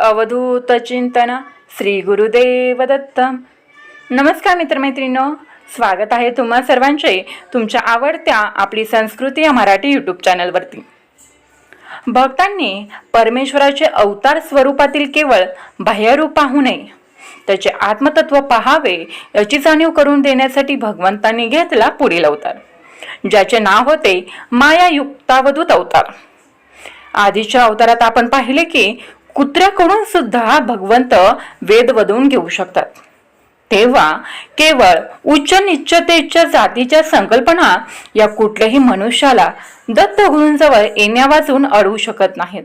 अवधूत चिंतन श्री गुरुदेव दत्त नमस्कार मित्रमैत्रिणींनो स्वागत आहे तुम्हा सर्वांचे तुमच्या आवडत्या आपली संस्कृती या मराठी यूट्यूब चॅनलवरती भक्तांनी परमेश्वराचे अवतार स्वरूपातील केवळ बाह्यरूप पाहू नये त्याचे आत्मतत्व पहावे याची जाणीव करून देण्यासाठी भगवंतांनी घेतला पुढील अवतार ज्याचे नाव होते माया युक्तावधूत अवतार. आधीच्या अवतारात आपण पाहिले की कुत्र्याकडून सुद्धा भगवंत वेद वधवून घेऊ शकतात. तेव्हा केवळ उच्च निश्चतेच्या जातीच्या संकल्पना या कुठल्याही मनुष्याला दत्त गुरूंजवळ येण्या अडवू शकत नाहीत.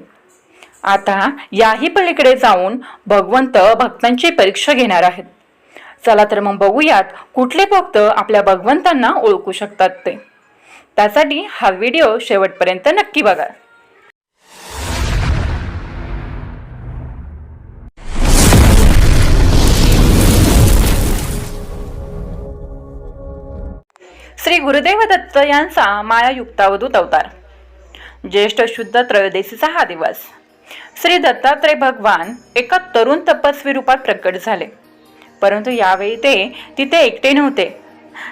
आता याही पलीकडे जाऊन भगवंत भक्तांची परीक्षा घेणार आहेत. चला तर मग बघूयात कुठले भक्त आपल्या भगवंतांना ओळखू शकतात ते. त्यासाठी हा व्हिडिओ शेवटपर्यंत नक्की बघा. श्री गुरुदेव दत्त यांचा माया युक्तावधूत अवतार. ज्येष्ठ शुद्ध त्रयोदशीचा हा दिवस. श्री दत्तात्रय भगवान एका तरुण तपस्वी रूपात प्रकट झाले. परंतु यावेळी ते तिथे एकटे नव्हते.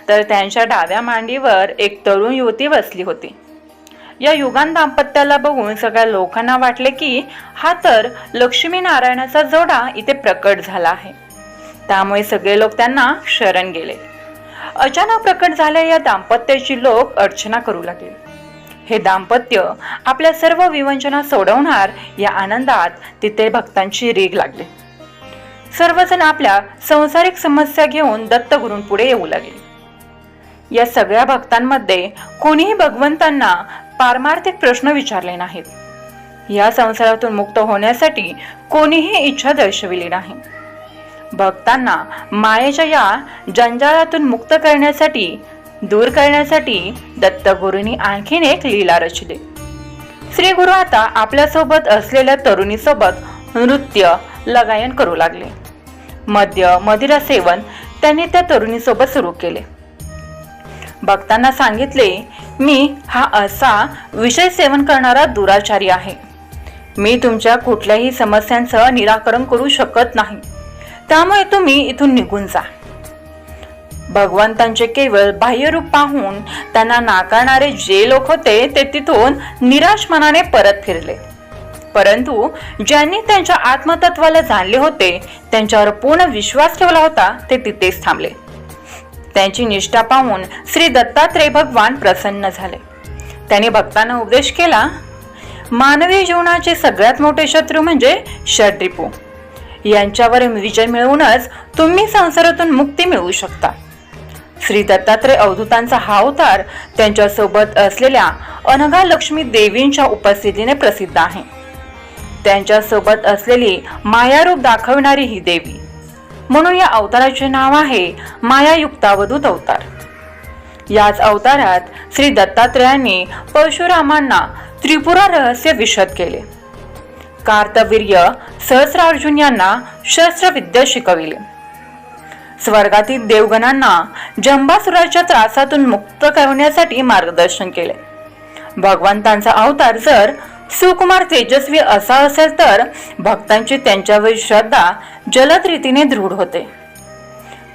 तर त्यांच्या डाव्या मांडीवर एक तरुण युवती बसली होती. या युगान दाम्पत्याला बघून सगळ्या लोकांना वाटले की हा तर लक्ष्मी नारायणाचा जोडा इथे प्रकट झाला आहे. त्यामुळे सगळे लोक त्यांना शरण गेले. अचानक प्रकट झाल्या या दाम्पत्याची लोक अर्चना करू लागले. हे दाम्पत्य आपल्या सर्व विवंचना सोडवणार या आनंदात तिथे भक्तांची रेग लागली. सर्वजण आपल्या संसारिक समस्या घेऊन दत्तगुरूंपुढे येऊ लागले. या सगळ्या भक्तांमध्ये कोणीही भगवंतांना पारमार्थिक प्रश्न विचारले नाहीत. या संसारातून मुक्त होण्यासाठी कोणीही इच्छा दर्शविली नाही. भक्तांना मायेच्या या जंजाळातून मुक्त करण्यासाठी दूर करण्यासाठी दत्तगुरूंनी आणखीन एक लीला रचली. श्री गुरु आता आपल्यासोबत असलेल्या तरुणीसोबत नृत्य लगायन करू लागले. मद्य मदिरा सेवन त्यांनी त्या तरुणीसोबत सुरू केले. भक्तांना सांगितले मी हा असा विषय सेवन करणारा दुराचारी आहे. मी तुमच्या कुठल्याही समस्यांचं निराकरण करू शकत नाही. त्यामुळे तुम्ही इथून निघून जा. भगवंतांचे केवळ बाह्यरूप पाहून त्यांना नाकारणारे जे लोक होते ते तिथून निराश मनाने परत फिरले. परंतु ज्यांनी त्यांच्या आत्मतत्वाला जाणले होते त्यांच्यावर पूर्ण विश्वास ठेवला होता ते तिथेच थांबले. त्यांची निष्ठा पाहून श्री दत्तात्रय भगवान प्रसन्न झाले. त्यांनी भक्तांना उपदेश केला मानवी जीवनाचे सगळ्यात मोठे शत्रू म्हणजे षड्रिपू. यांच्यावर विजय मिळवूनच तुम्ही संसारातून मुक्ती मिळवू शकता. श्री दत्तात्रय अवधूतांचा हा अवतार त्यांच्यासोबत असलेल्या अनघा लक्ष्मी देवींच्या उपस्थितीने प्रसिद्ध आहे. त्यांच्यासोबत असलेली मायारूप दाखवणारी ही देवी. म्हणून या अवताराचे नाव आहे मायायुक्तावधूत अवतार. याच अवतारात श्री दत्तात्रयांनी परशुरामांना त्रिपुरा रहस्य विशद केले. कार्तवीर्य सहस्रार्जुन यांना शस्त्रविद्या शिकविले. स्वर्गातील देवगणांना जंबासुराच्या त्रासातून मुक्त करण्यासाठी मार्गदर्शन केले. भगवंतांचा अवतार जर सुकुमार तेजस्वी असा असेल तर भक्तांची त्यांच्यावर श्रद्धा जलद रीतीने दृढ होते.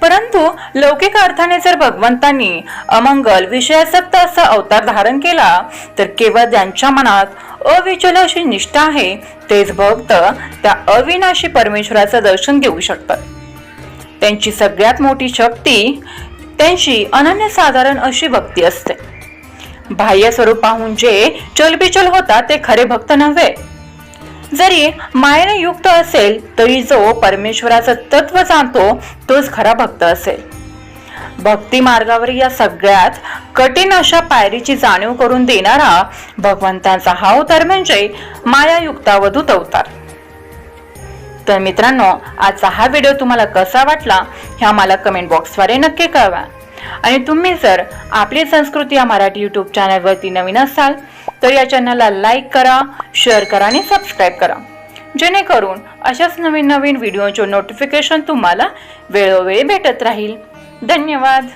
परंतु लौकिक अर्थाने जर भगवंतांनी अमंगल विषयासक्त असा अवतार धारण केला तर केवळ त्यांच्या मनात अविचल अशी निष्ठा आहे तेच भक्त त्या अविनाशी परमेश्वराचं दर्शन घेऊ शकतात. त्यांची सगळ्यात मोठी शक्ती त्यांची अनन्यसाधारण अशी भक्ती असते. बाह्य स्वरूप पाहून जे चलबिचल होता ते खरे भक्त नव्हे. जरी मायेने युक्त असेल तरी जो परमेश्वराचं तत्व जाणतो तोच खरा भक्त असेल. भक्ती मार्गावर या सगळ्यात कठीण अशा पायरीची जाणीव करून देणारा भगवंताचा हा अवतार म्हणजे मायायुक्तावधूत अवतार तर मित्रांनो आजचा हा व्हिडिओ तुम्हाला कसा वाटला हे आम्हाला कमेंट बॉक्सद्वारे नक्की कळवा. आणि तुम्ही जर आपली संस्कृती या मराठी यूट्यूब चॅनलवरती नवीन असाल तर या चॅनलला लाईक करा शेअर करा आणि सबस्क्राईब करा. जेणेकरून अशाच नवीन नवीन व्हिडिओचे नोटिफिकेशन तुम्हाला वेळोवेळी भेटत राहील. धन्यवाद!